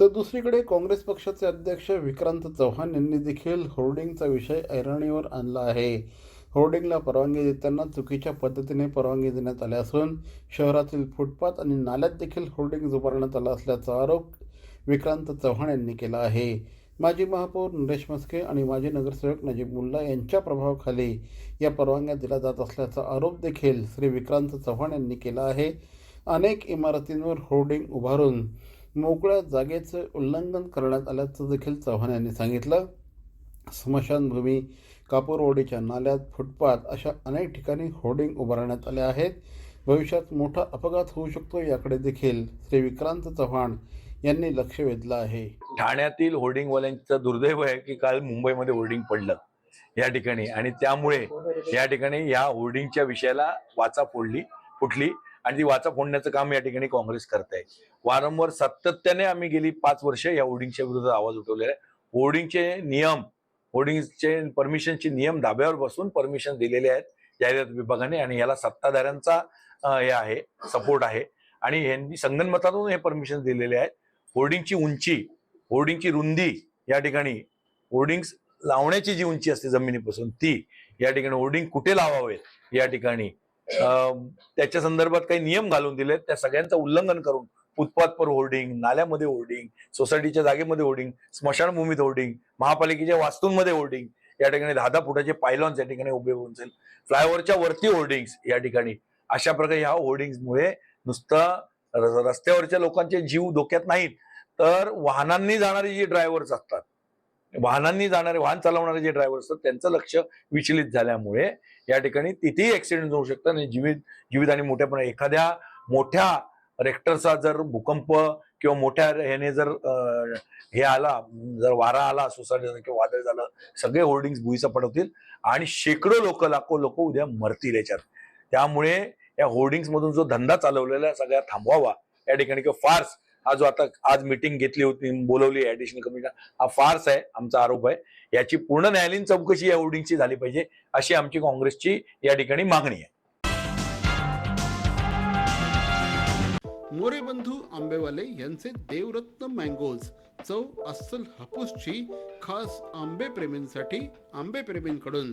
तर दुसरीकडे काँग्रेस पक्षाचे अध्यक्ष विक्रांत चव्हाण यांनी देखील होर्डिंगचा विषय ऐरणीवर आणला आहे. होर्डिंगला परवानगी देताना चुकीच्या पद्धतीने परवानगी देण्यात आली असून शहरातील फुटपाथ आणि नाल्यात देखील होर्डिंग उभारण्यात आला असल्याचा आरोप विक्रांत चव्हाण यांनी केला आहे. माजी महापौर नरेश मस्के आणि माजी नगरसेवक नजीब मुल्ला यांच्या प्रभावाखाली या परवानग्या दिल्या जात असल्याचा आरोप देखील श्री विक्रांत चव्हाण यांनी केला आहे. अनेक इमारतींवर होर्डिंग उभारून मोकळ्या जागेचं उल्लंघन करण्यात आल्याचं देखील चव्हाण यांनी सांगितलं. स्मशानभूमी कापूरवाडीच्या नाल्यात फुटपाथ अशा अनेक ठिकाणी होर्डिंग उभारण्यात आल्या आहेत. भविष्यात मोठा अपघात होऊ शकतो याकडे देखील श्री विक्रांत चव्हाण यांनी लक्ष वेधलं आहे. ठाण्यातील होर्डिंगवाल्यांचं दुर्दैव आहे की काल मुंबईमध्ये होर्डिंग पडलं या ठिकाणी आणि त्यामुळे या ठिकाणी या होर्डिंगच्या विषयाला वाचा फोडली फुटली. आणि ती वाचा फोडण्याचं काम या ठिकाणी काँग्रेस करत आहे वारंवार सातत्याने आम्ही गेली पाच वर्ष या होर्डिंगच्या विरोधात आवाज उठवलेला आहे. होर्डिंगचे नियम होर्डिंगचे परमिशनचे नियम धाब्यावर बसून परमिशन दिलेले आहेत जाहिरात विभागाने आणि याला सत्ताधाऱ्यांचा हे आहे सपोर्ट आहे. आणि यांनी संगनमतातून हे परमिशन दिलेले आहेत. होर्डिंगची उंची होर्डिंगची रुंदी या ठिकाणी होर्डिंग्स लावण्याची जी उंची असते जमिनीपासून ती या ठिकाणी होर्डिंग कुठे लावावेत या ठिकाणी त्याच्या संदर्भात काही नियम घालून दिलेत. त्या सगळ्यांचं उल्लंघन करून फुटपाथवर होर्डिंग नाल्यामध्ये होर्डिंग सोसायटीच्या जागेमध्ये होर्डिंग स्मशानभूमीत होर्डिंग महापालिकेच्या वास्तूंमध्ये होर्डिंग या ठिकाणी दहा दहा फुटाचे पायलॉन्स या ठिकाणी उभे होऊन जाईल. फ्लायओव्हरच्या वरती होर्डिंग्स या ठिकाणी. अशा प्रकारे ह्या होर्डिंग्समुळे नुसतं रस्त्यावरच्या लोकांचे जीव धोक्यात नाहीत. तर वाहनांनी जाणारे जे ड्रायव्हर्स असतात वाहनांनी जाणारे वाहन चालवणारे जे ड्रायव्हर असतात त्यांचं लक्ष विचलित झाल्यामुळे या ठिकाणी तिथेही ऍक्सिडेंट होऊ शकतात. आणि जीवित जीवित आणि मोठ्यापणा एखाद्या मोठ्या रेक्टरचा जर भूकंप किंवा मोठ्या ह्याने जर हे आला जर वारा आला सोसायटीचा किंवा वादळ झालं सगळे होर्डिंग भुईचा पडवतील आणि शेकडो लोक लाखो लोक उद्या मरतील याच्यात. त्यामुळे या होर्डिंग्स मधून जो धंदा चालवलेला सगळ्या थांबवावा. या ठिकाणी किंवा फार्स हा जो आता आज मिटिंग घेतली होती बोलवली ऍडिशनल कमिशनर हा फार्स आहे आमचा आरोप आहे. याची पूर्ण न्यायालयीन चौकशी या होर्डिंगची झाली पाहिजे अशी आमची काँग्रेसची या ठिकाणी मागणी आहे. मोरे बंधू आंबेवाले यांचे देवरत्न मँगोज चव अस्सल हापूसची खास आंबे प्रेमींसाठी आंबे प्रेमींकडून